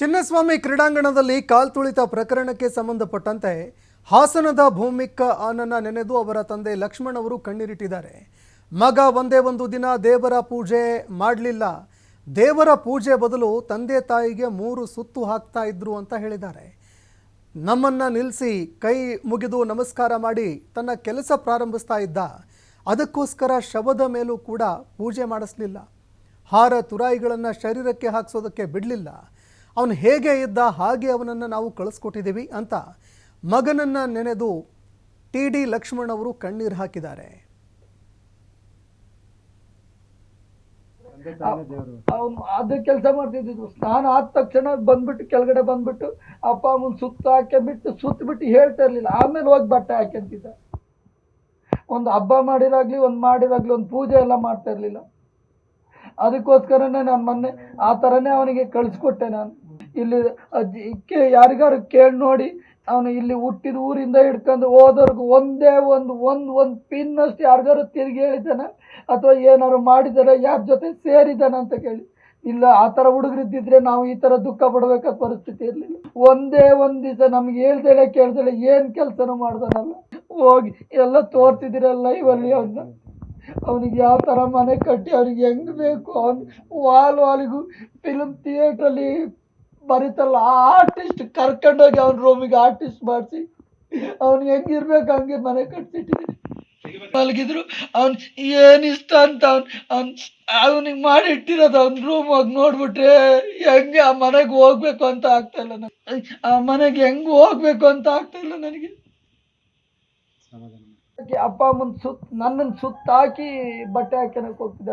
ಚಿನ್ನಸ್ವಾಮಿ ಕ್ರೀಡಾಂಗಣದಲ್ಲಿ ಕಾಲ್ತುಳಿತ ಪ್ರಕರಣಕ್ಕೆ ಸಂಬಂಧಪಟ್ಟಂತೆ ಹಾಸನದ ಭೂಮಿಕ್ಕ ಆನನ್ನ ನೆನೆದು ಅವರ ತಂದೆ ಲಕ್ಷ್ಮಣ್ ಅವರು ಕಣ್ಣೀರಿಟ್ಟಿದ್ದಾರೆ. ಮಗ ಒಂದೇ ಒಂದು ದಿನ ದೇವರ ಪೂಜೆ ಮಾಡಲಿಲ್ಲ. ದೇವರ ಪೂಜೆ ಬದಲು ತಂದೆ ತಾಯಿಗೆ ಮೂರು ಸುತ್ತು ಹಾಕ್ತಾ ಇದ್ರು ಅಂತ ಹೇಳಿದ್ದಾರೆ. ನಮ್ಮನ್ನು ನಿಲ್ಲಿಸಿ ಕೈ ಮುಗಿದು ನಮಸ್ಕಾರ ಮಾಡಿ ತನ್ನ ಕೆಲಸ ಪ್ರಾರಂಭಿಸ್ತಾ ಇದ್ದ. ಅದಕ್ಕೋಸ್ಕರ ಶವದ ಮೇಲೂ ಕೂಡ ಪೂಜೆ ಮಾಡಿಸ್ಲಿಲ್ಲ. ಹಾರ ತುರಾಯಿಗಳನ್ನು ಶರೀರಕ್ಕೆ ಹಾಕಿಸೋದಕ್ಕೆ ಬಿಡಲಿಲ್ಲ. ಅವನು ಹೇಗೆ ಇದ್ದ ಹಾಗೆ ಅವನನ್ನು ನಾವು ಕಳಿಸ್ಕೊಟ್ಟಿದ್ದೀವಿ ಅಂತ ಮಗನನ್ನು ನೆನೆದು ಟಿ ಡಿ ಲಕ್ಷ್ಮಣ್ ಅವರು ಕಣ್ಣೀರು ಹಾಕಿದ್ದಾರೆ. ಅವ್ನು ಅದೇ ಕೆಲಸ ಮಾಡ್ತಿದ್ದು ಸ್ನಾನ ಆದ ತಕ್ಷಣ ಬಂದ್ಬಿಟ್ಟು ಕೆಳಗಡೆ ಬಂದ್ಬಿಟ್ಟು ಅಪ್ಪ ಅಮ್ಮನ ಸುತ್ತ ಬಿಟ್ಟು ಹೇಳ್ತಾ ಇರ್ಲಿಲ್ಲ. ಆಮೇಲೆ ಹೋಗಿ ಬಟ್ಟೆ ಹಾಕ್ಯಂತಿದ್ದ ಒಂದು ಹಬ್ಬ ಮಾಡಿರಾಗ್ಲಿ ಒಂದು ಮಾಡಿರಾಗ್ಲಿ ಒಂದು ಪೂಜೆ ಎಲ್ಲ ಮಾಡ್ತಾ ಇರ್ಲಿಲ್ಲ. ಅದಕ್ಕೋಸ್ಕರನೇ ನಾನು ಮೊನ್ನೆ ಆ ಥರನೇ ಅವನಿಗೆ ಕಳಿಸ್ಕೊಟ್ಟೆ ನಾನು. ಇಲ್ಲಿ ಕೇ ಯಾರಿಗಾರು ಕೇಳಿ ನೋಡಿ, ಅವನು ಇಲ್ಲಿ ಹುಟ್ಟಿದ ಊರಿಂದ ಹಿಡ್ಕೊಂಡು ಹೋದವ್ರಿಗೂ ಒಂದೇ ಒಂದು ಒಂದು ಒಂದು ಪಿನ್ನಷ್ಟು ಯಾರಿಗಾರು ತಿರುಗಿ ಹೇಳಿದ್ದಾನೆ? ಅಥವಾ ಏನಾರು ಮಾಡಿದಾರೆ ಯಾರ ಜೊತೆ ಸೇರಿದ್ದಾನೆ ಅಂತ ಕೇಳಿ. ಇಲ್ಲ, ಆ ಥರ ಹುಡುಗರಿದ್ದಿದ್ರೆ ನಾವು ಈ ಥರ ದುಃಖ ಪಡಬೇಕಾದ ಪರಿಸ್ಥಿತಿ ಇರಲಿಲ್ಲ. ಒಂದೇ ಒಂದು ದಿವಸ ನಮ್ಗೆ ಹೇಳ್ದೇಳೆ ಕೇಳ್ದೇಳೆ ಏನು ಕೆಲಸನೂ ಮಾಡ್ದಾನಲ್ಲ. ಹೋಗಿ ಎಲ್ಲ ತೋರ್ತಿದ್ದೀರ ಇವಲ್ಲಿ ಅವನ್ನ ಅವನಿಗೆ ಯಾವ ಥರ ಮನೆ ಕಟ್ಟಿ ಅವ್ರಿಗೆ ಹೆಂಗೆ ಬೇಕು? ಅವ್ನು ವಾಲ್ ವಾಲಿಗೂ ಫಿಲ್ಮ್ ಥಿಯೇಟ್ರಲ್ಲಿ ಬರೀತಲ್ಲ ಆ ಆರ್ಟಿಸ್ಟ್ ಕರ್ಕೊಂಡೋಗಿ ಅವ್ನ ರೂಮಿಗೆ ಆರ್ಟಿಸ್ಟ್ ಮಾಡಿಸಿ. ಅವ್ನಿಗೆ ಹೆಂಗಿರ್ಬೇಕು ಹಂಗೆ ಮನೆ ಕಟ್ಸಿಟ್ಟಿದ್ದೀನಿ ಮಲಗಿದ್ರು ಅವ್ನು ಏನು ಇಷ್ಟ ಅಂತ ಅವ್ನು ಅವ್ನು ಅವನಿಗೆ ಮಾಡಿ ಇಟ್ಟಿರೋದು ಅವ್ನ ರೂಮ್ ಹೋಗಿ ನೋಡ್ಬಿಟ್ರೆ ಹೆಂಗೆ ಆ ಮನೆಗೆ ಹೋಗ್ಬೇಕು ಅಂತ ಆಗ್ತಾ ಇಲ್ಲ ನನಗೆ ಆ ಮನೆಗೆ ಹೆಂಗೆ ಹೋಗ್ಬೇಕು ಅಂತ ಆಗ್ತಾ ಇಲ್ಲ ನನಗೆ. ಅಪ್ಪ ಅಮ್ಮನ ಸುತ್ತ ನನ್ನನ್ನು ಸುತ್ತಾಕಿ ಬಟ್ಟೆ ಹಾಕ್ಯನಕ್ಕೆ ಹೋಗ್ತಿದ್ದ